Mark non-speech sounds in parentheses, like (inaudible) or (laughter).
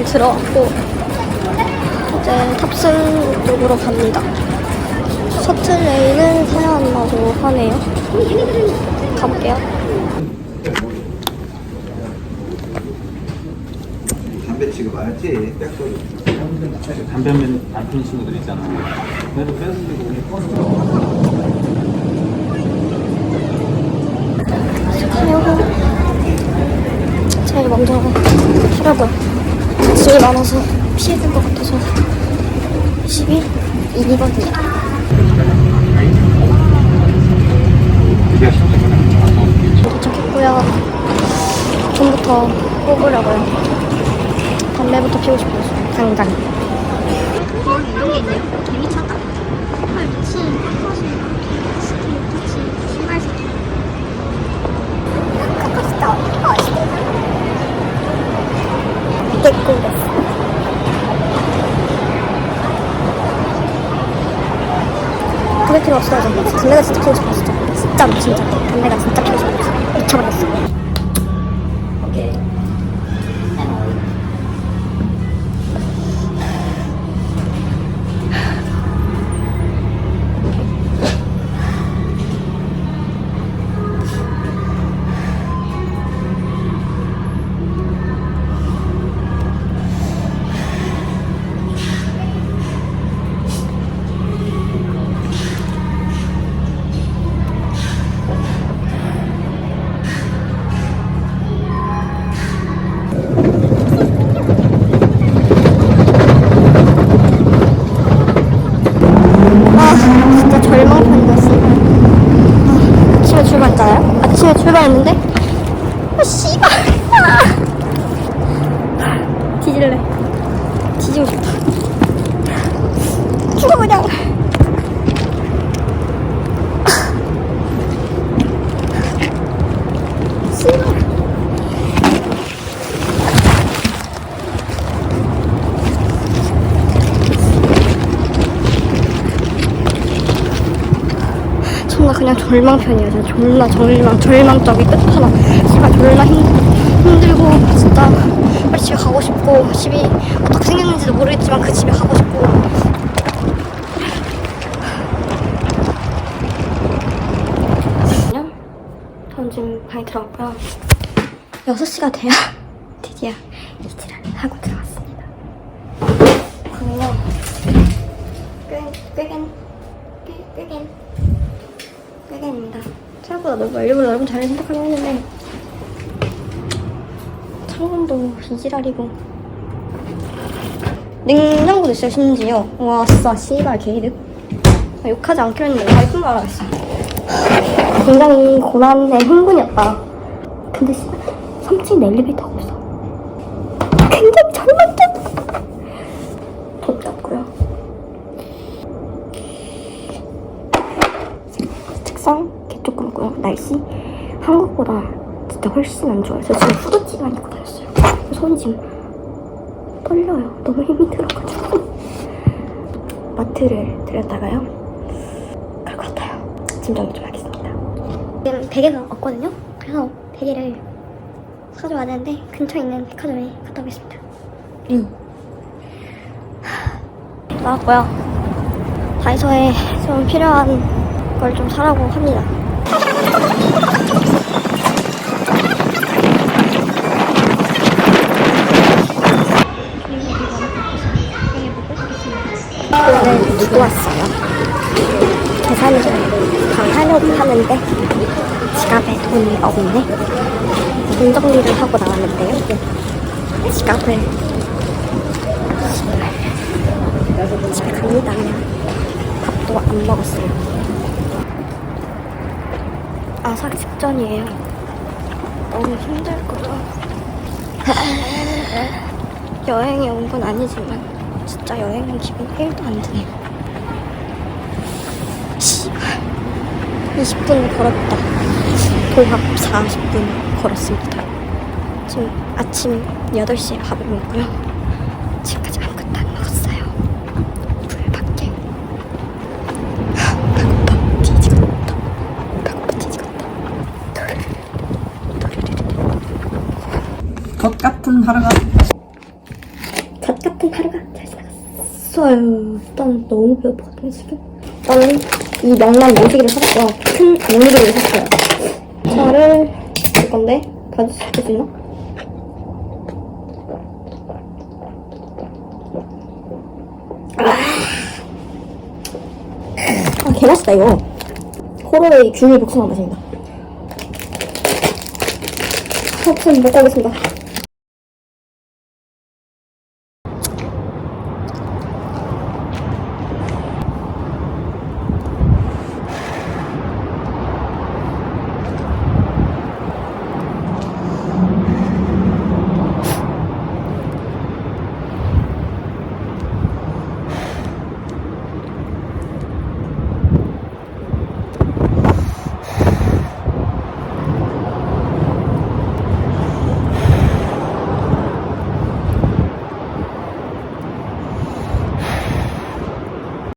잘 들어왔고 이제 탑승 쪽으로 갑니다. 셔틀레인을 타야 한다고 하네요. 가볼게요. 담배 지금 알지? 백소리. 담배 안 피는 친구들 있잖아. 그래도 뺏어지고 가려고 제일 먼저 하려고요. 짐이 많아서 피해줄 것 같아서 12, 2번입니다. 도착했고요. 좀부터 뽑으려고요. 담배부터 피우고 싶어요. 당장. 이런 게 있네요. 개미차다. 헐, 미친. 스키, 터치, 신발 스키. 개꿀됐어. 그게 필요 없어요. 담배가 진짜 피우고 싶어, 진짜. 진짜, 진짜. 담배가 진짜 피우고 싶어. 미쳐버렸어. 출발했잖아요? 아침에 출발했는데, 아, 씨발! 아. 뒤질래. 뒤지고 싶다. 죽어, 그냥. 그냥 절망편이야 진짜 졸라 절망 절망적이 끝하나 씨발 졸라 힘, 힘들고 진짜 빨리 집에 가고 싶고 집이 어떻게 생겼는지도 모르겠지만 그 집에 가고 싶고. 저는 지금 방에 들어갔고요. 6시가 돼야 (laughs) 드디어 이지를 하고 들어갔습니다. 그러면 꽤, 꽤겐 꽤, 꽤겐 빼개입니다. 생각보다 너무 일부러 넓은 자리를 선택하긴 했는데. 창문도 이지랄이고. 냉장고도 있어요 심지어. 와 진짜 씨발 개이득. 아, 욕하지 않기로 했는데 다 예쁜 말 알았어. 굉장히 고난의 흥분이었다. 근데 씨발 3층에 엘리베이터가 없어. 굉장히 절망적 덥지 않고요 책상 날씨 한국보다 진짜 훨씬 안 좋아요. 저 지금 후드티만 입고 다녔어요. 손이 지금 떨려요. 너무 힘이 들어가지고 마트를 들렸다가요. 갈것 같아요. 짐 정리 좀 하겠습니다. 지금 베개가 없거든요. 그래서 베개를 사줘야 되는데 근처에 있는 백화점에 갔다 오겠습니다. 리 나왔고요. 다이소에 좀 필요한 걸 좀 사라고 합니다. 오늘 두고 왔어요. 계산을 방 하려고 하는데 지갑에 돈이 없네. 돈 정리를 하고 나왔는데요. 지갑을 집에 갑니다. 그냥 밥도 안 먹었어요. 아, 사기 직전이에요. 너무 힘들 거죠. (laughs) 여행에 온 건 아니지만, 진짜 여행 기분 1도 안 드네요. 씨발. 20분 걸었다. 도합 40분 걸었습니다. 지금 아침 8시에 밥을 먹고요. 지금까지 아무것도 안 먹었어요. 불 밖에. 배고파. 뒤지겠다. 배고파 뒤지겠다. 것 같은 하루가 같은 하루가 잘 지나갔어요. 일단 너무 배고프거든요, 지금. 저는 이 명란 모시기를 샀고요. 큰 모시기를 샀어요. 차를 줄 건데, 봐줄 수 있나? 아, 개맛있다, 이거. 호러의 균일 복숭아 맛입니다. 하여튼 먹고 가겠습니다.